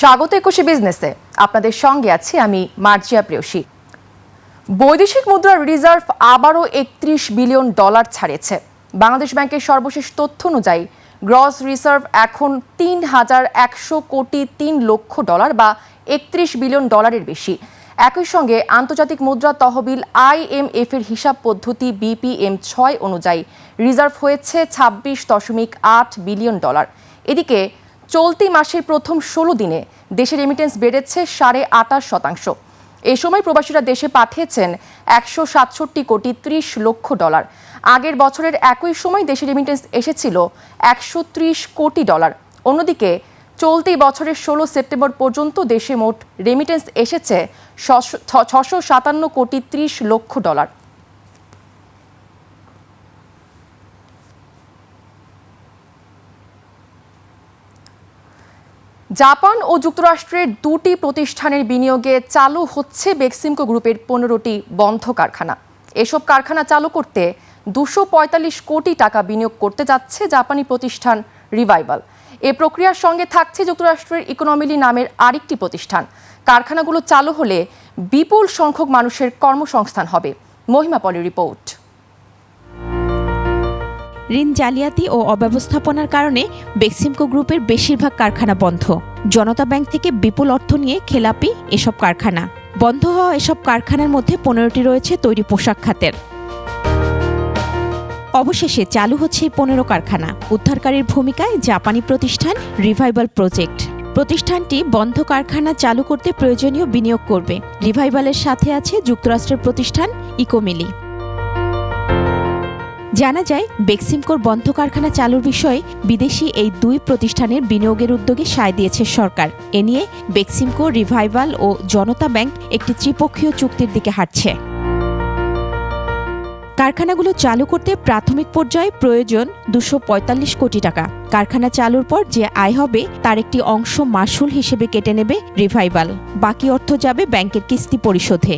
স্বাগত একুশে বিজনেসে। আপনাদের সঙ্গে আছি আমি মার্জিয়া প্রেয়সী। বৈদেশিক মুদ্রার রিজার্ভ আবারও একত্রিশ বিলিয়ন ডলার ছাড়িয়েছে। বাংলাদেশ ব্যাংকের সর্বশেষ তথ্য অনুযায়ী, গ্রস রিজার্ভ এখন তিন হাজার একশো কোটি তিন লক্ষ ডলার বা একত্রিশ বিলিয়ন ডলারের বেশি। একই সঙ্গে আন্তর্জাতিক মুদ্রা তহবিল আইএমএফ এর হিসাব পদ্ধতি বিপিএম ছয় অনুযায়ী রিজার্ভ হয়েছে ছাব্বিশ দশমিক আট বিলিয়ন ডলার। এদিকে চলতি মাসের প্রথম ষোলো দিনে দেশের রেমিটেন্স বেড়েছে সাড়ে আটাশ শতাংশ। এ সময় প্রবাসীরা দেশে পাঠিয়েছেন একশো সাতষট্টি কোটি ত্রিশ লক্ষ ডলার। আগের বছরের একই সময় দেশে রেমিটেন্স এসেছিল একশো ত্রিশ কোটি ডলার। অন্যদিকে, চলতি বছরের ষোলো সেপ্টেম্বর পর্যন্ত দেশে মোট রেমিটেন্স এসেছে ছশো সাতান্ন কোটি ত্রিশ লক্ষ ডলার। জাপান ও যুক্তরাষ্ট্রের দুটি প্রতিষ্ঠানের বিনিয়োগে চালু হচ্ছে বেক্সিমকো গ্রুপের পনেরোটি বন্ধ কারখানা। এসব কারখানা চালু করতে দুশো কোটি টাকা বিনিয়োগ করতে যাচ্ছে জাপানি প্রতিষ্ঠান রিভাইভাল। এ প্রক্রিয়ার সঙ্গে থাকছে যুক্তরাষ্ট্রের ইকোনমিলি নামের আরেকটি প্রতিষ্ঠান। কারখানাগুলো চালু হলে বিপুল সংখ্যক মানুষের কর্মসংস্থান হবে। মহিমা পলি রিপোর্ট। ঋণ জালিয়াতি ও অব্যবস্থাপনার কারণে বেক্সিমকো গ্রুপের বেশিরভাগ কারখানা বন্ধ। জনতা ব্যাংক থেকে বিপুল অর্থ নিয়ে খেলাপি এসব কারখানা। বন্ধ হওয়া এসব কারখানার মধ্যে পনেরোটি রয়েছে তৈরি পোশাক খাতের। অবশেষে চালু হচ্ছে পনেরো কারখানা। উদ্ধারকারীর ভূমিকায় জাপানি প্রতিষ্ঠান রিভাইভাল প্রজেক্ট প্রতিষ্ঠানটি বন্ধ কারখানা চালু করতে প্রয়োজনীয় বিনিয়োগ করবে। রিভাইভালের সাথে আছে যুক্তরাষ্ট্রের প্রতিষ্ঠান ইকোমিলি জানা যায়, বেক্সিমকোর বন্ধ কারখানা চালুর বিষয়ে বিদেশি এই দুই প্রতিষ্ঠানের বিনিয়োগের উদ্যোগে সায় দিয়েছে সরকার। এ নিয়ে বেক্সিমকো রিভাইভাল ও জনতা ব্যাংক একটি ত্রিপক্ষীয় চুক্তির দিকে হাঁটছে। কারখানাগুলো চালু করতে প্রাথমিক পর্যায়ে প্রয়োজন দুশো কোটি টাকা। কারখানা চালুর পর যে আয় হবে, তার একটি অংশ মাসুল হিসেবে কেটে নেবে রিভাইভাল। বাকি অর্থ যাবে ব্যাংকের কিস্তি পরিশোধে।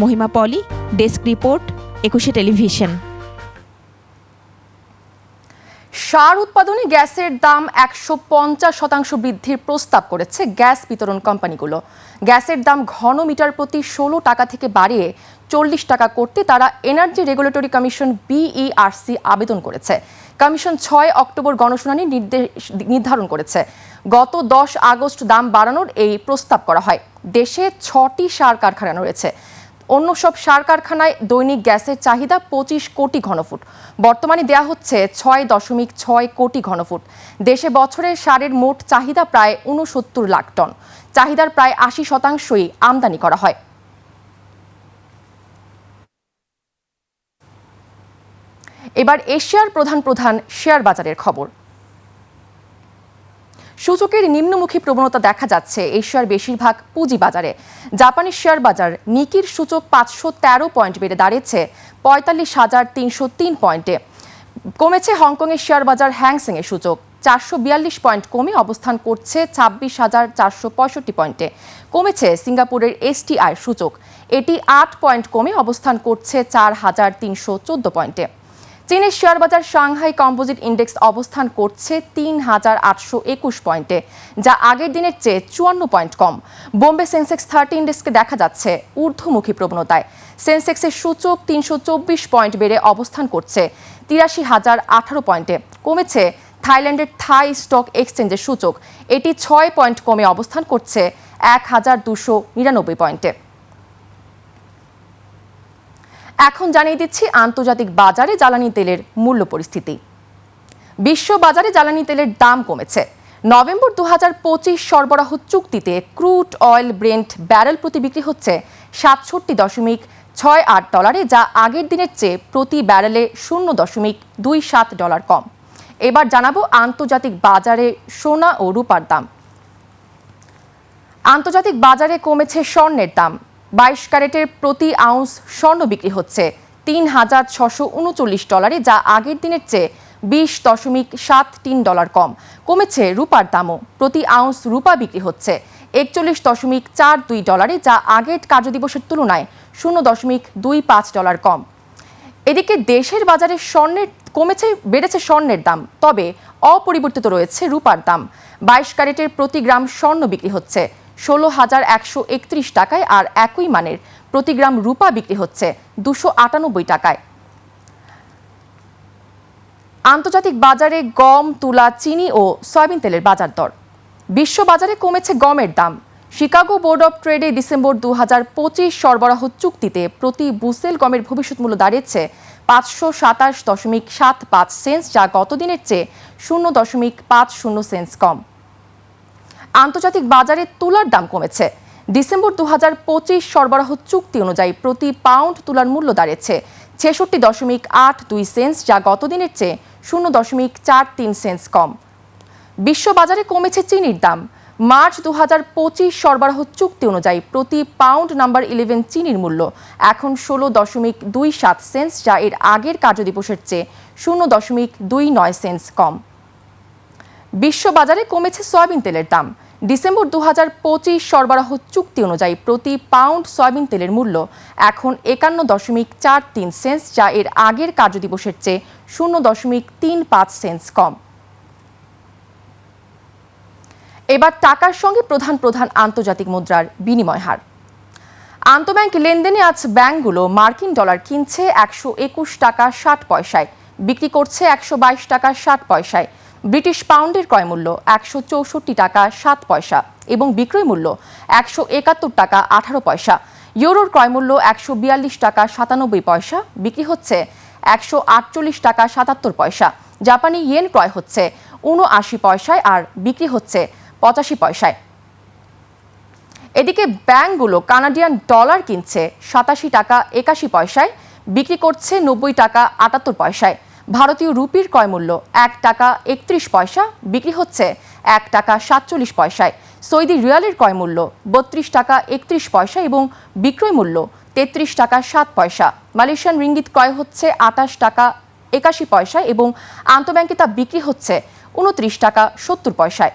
Mahima Poli, desk report Ekushey television. সার উৎপাদনে গ্যাসের দাম একশো পঞ্চাশ শতাংশ বৃদ্ধির প্রস্তাব করেছে গ্যাস বিতরণ কোম্পানিগুলো। গ্যাসের দাম ঘন মিটার প্রতি ষোলো টাকা থেকে বাড়িয়ে চল্লিশ টাকা করতে তারা এনার্জি রেগুলেটরি কমিশন বিইআরসি আবেদন করেছে। কমিশন ছয় অক্টোবর গণশুনানি নির্দেশ নির্ধারণ করেছে। গত দশ আগস্ট দাম বাড়ানোর এই প্রস্তাব করা হয়। দেশে ছটি সার কারখানা রয়েছে। অন্য সব সার কারখানায় দৈনিক গ্যাসের চাহিদা পঁচিশ কোটি ঘনফুট। বর্তমানে দেয়া হচ্ছে ছয় দশমিক ছয় কোটি ঘনফুট। দেশে বছরে সারের মোট চাহিদা প্রায় উনসত্তর লাখ টন। চাহিদার প্রায় আশি শতাংশই আমদানি করা হয়। এবার এশিয়ার প্রধান প্রধান শেয়ার বাজারের খবর। সূচকের নিম্নমুখী প্রবণতা দেখা যাচ্ছে এশিয়ার বেশিরভাগ পুঁজি বাজারে। জাপানি শেয়ার বাজার নিকির সূচক পাঁচশো তেরো পয়েন্ট বেড়ে দাঁড়িয়েছে, পঁয়তাল্লিশ হাজার তিনশো তিন পয়েন্টে। কমেছে হংকংয়ের শেয়ার বাজার হ্যাংসেং এর সূচক। চারশো বিয়াল্লিশ পয়েন্ট কমে অবস্থান করছে ছাব্বিশ হাজার চারশো পঁয়ষট্টি পয়েন্টে। কমেছে সিঙ্গাপুরের এসটিআই সূচক। এটি আট পয়েন্ট কমে অবস্থান করছে চার হাজার তিনশো চোদ্দ পয়েন্টে। চীনের শেয়ার বাজার সাংহাই কম্পোজিট ইন্ডেক্স অবস্থান করছে তিন হাজার আটশো একুশ পয়েন্টে, যা আগের দিনের চেয়ে চুয়ান্ন পয়েন্ট কম। বোম্বে সেন্সেক্স থার্টি ইন্ডেক্সকে দেখা যাচ্ছে ঊর্ধ্বমুখী প্রবণতায়। সেন্সেক্সের সূচক তিনশো চব্বিশ পয়েন্ট বেড়ে অবস্থান করছে তিরাশি হাজার আঠারো পয়েন্টে, কমেছে থাইল্যান্ডের থাই স্টক এক্সচেঞ্জের সূচক। এটি ছয় পয়েন্ট কমে অবস্থান করছে এক হাজার দুশো নিরানব্বই পয়েন্টে। এখন জানিয়ে দিচ্ছি আন্তর্জাতিক বাজারে জ্বালানি তেলের মূল্য পরিস্থিতি। বিশ্ব বাজারে জ্বালানি তেলের দাম কমেছে। নভেম্বর দু হাজার পঁচিশ সরবরাহ চুক্তিতে ক্রুড অয়েল ব্রেন্ট ব্যারেল প্রতি বিক্রি হচ্ছে সাতষট্টি দশমিক ছয় আট ডলারে, যা আগের দিনের চেয়ে প্রতি ব্যারেলে শূন্য দশমিক দুই সাত ডলার কম। এবার জানাব আন্তর্জাতিক বাজারে সোনা ও রূপার দাম। আন্তর্জাতিক বাজারে কমেছে স্বর্ণের দাম। বাইশ ক্যারেটের প্রতি আউন্স স্বর্ণ বিক্রি হচ্ছে। তিন হাজার ছশো উনচল্লিশ ডলারে, যা আগের দিনের চেয়ে বিশ দশমিক সাত তিন ডলার কম। কমেছে রূপার দামও। প্রতি আউন্স রূপা বিক্রি হচ্ছে একচল্লিশ দশমিক চার দুই ডলারে, যা আগের কার্যদিবসের তুলনায় শূন্য দশমিক দুই পাঁচ ডলার কম। এদিকে দেশের বাজারে স্বর্ণের, কমেছে, বেড়েছে স্বর্ণের দাম, তবে অপরিবর্তিত রয়েছে রূপার দাম। বাইশ ক্যারেটের প্রতি গ্রাম স্বর্ণ বিক্রি হচ্ছে ষোলো হাজার একশো একত্রিশ টাকায় আর একই মানের প্রতি গ্রাম রূপা বিক্রি হচ্ছে দুশো আটানব্বই টাকায়। আন্তর্জাতিক বাজারে গম, তুলা, চিনি ও সয়াবিন তেলের বাজার দর। বিশ্ব বাজারে কমেছে গমের দাম। শিকাগো বোর্ড অব ট্রেডে ডিসেম্বর দু হাজার পঁচিশ সরবরাহ চুক্তিতে প্রতি বুসেল গমের ভবিষ্যৎ মূল্য দাঁড়িয়েছে পাঁচশো সাতাশ দশমিক সাত পাঁচ সেন্স যা গত দিনের চেয়ে শূন্য দশমিক পাঁচ শূন্য সেন্স কম। আন্তর্জাতিক বাজারে তুলার দাম কমেছে। ডিসেম্বর দু হাজার পঁচিশ সরবরাহ চুক্তি অনুযায়ী প্রতি পাউন্ড তুলার মূল্য দাঁড়িয়েছে ছেষট্টি দশমিক আট দুই সেন্স যা গত দিনের চেয়ে শূন্য দশমিক চার তিন সেন্স কম। বিশ্ববাজারে কমেছে চিনির দাম। মার্চ দু হাজার পঁচিশ সরবরাহ চুক্তি অনুযায়ী প্রতি পাউন্ড নাম্বার ইলেভেন চিনির মূল্য এখন ষোলো দশমিক দুই সাত সেন্স যা এর আগের কার্যদিবসের চেয়ে শূন্য দশমিক দুই নয় সেন্স কম। বিশ্ববাজারে কমেছে সয়াবিন তেলের দাম। ডিসেম্বর দু হাজার পঁচিশ সরবরাহ চুক্তি অনুযায়ী প্রতি পাউন্ড সয়াবিন তেলের মূল্য এখন একান্ন দশমিক চার তিন সেন্স, যা এর আগের কার্যদিবসের চেয়ে শূন্য দশমিক তিন পাঁচ সেন্স কম। এবার টাকার সঙ্গে প্রধান প্রধান আন্তর্জাতিক মুদ্রার বিনিময় হার। আন্তঃব্যাংক লেনদেনে আজ ব্যাংকগুলো মার্কিন ডলার কিনছে একশো একুশ টাকা ষাট পয়সায়, বিক্রি করছে একশো বাইশ টাকা ষাট পয়সায় ব্রিটিশ পাউন্ডের ক্রয় মূল্য একশো চৌষট্টি টাকা সাত পয়সা এবং বিক্রয় মূল্য একশো একাত্তর টাকা আঠারো পয়সা। ইউরোর ক্রয় মূল্য একশো বিয়াল্লিশ টাকা সাতানব্বই পয়সা, বিক্রি হচ্ছে একশো আটচল্লিশ টাকা সাতাত্তর পয়সা। জাপানি ইয়েন ক্রয় হচ্ছে উনআশি পয়সায় আর বিক্রি হচ্ছে পঁচাশি পয়সায়। এদিকে ব্যাংকগুলো কানাডিয়ান ডলার কিনছে সাতাশি টাকা একাশি পয়সায়, বিক্রি করছে নব্বই টাকা আটাত্তর পয়সায়। ভারতীয় রুপির ক্রয় মূল্য এক টাকা একত্রিশ পয়সা, বিক্রি হচ্ছে এক টাকা সাতচল্লিশ পয়সায়। সৌদি রিয়ালের ক্রয় মূল্য বত্রিশ টাকা একত্রিশ পয়সা এবং বিক্রয় মূল্য তেত্রিশ টাকা সাত পয়সা। মালয়েশিয়ান রিঙ্গিত ক্রয় হচ্ছে আটাশ টাকা একাশি পয়সা এবং আন্তঃব্যাংকে তা বিক্রি হচ্ছে উনত্রিশ টাকা সত্তর পয়সায়।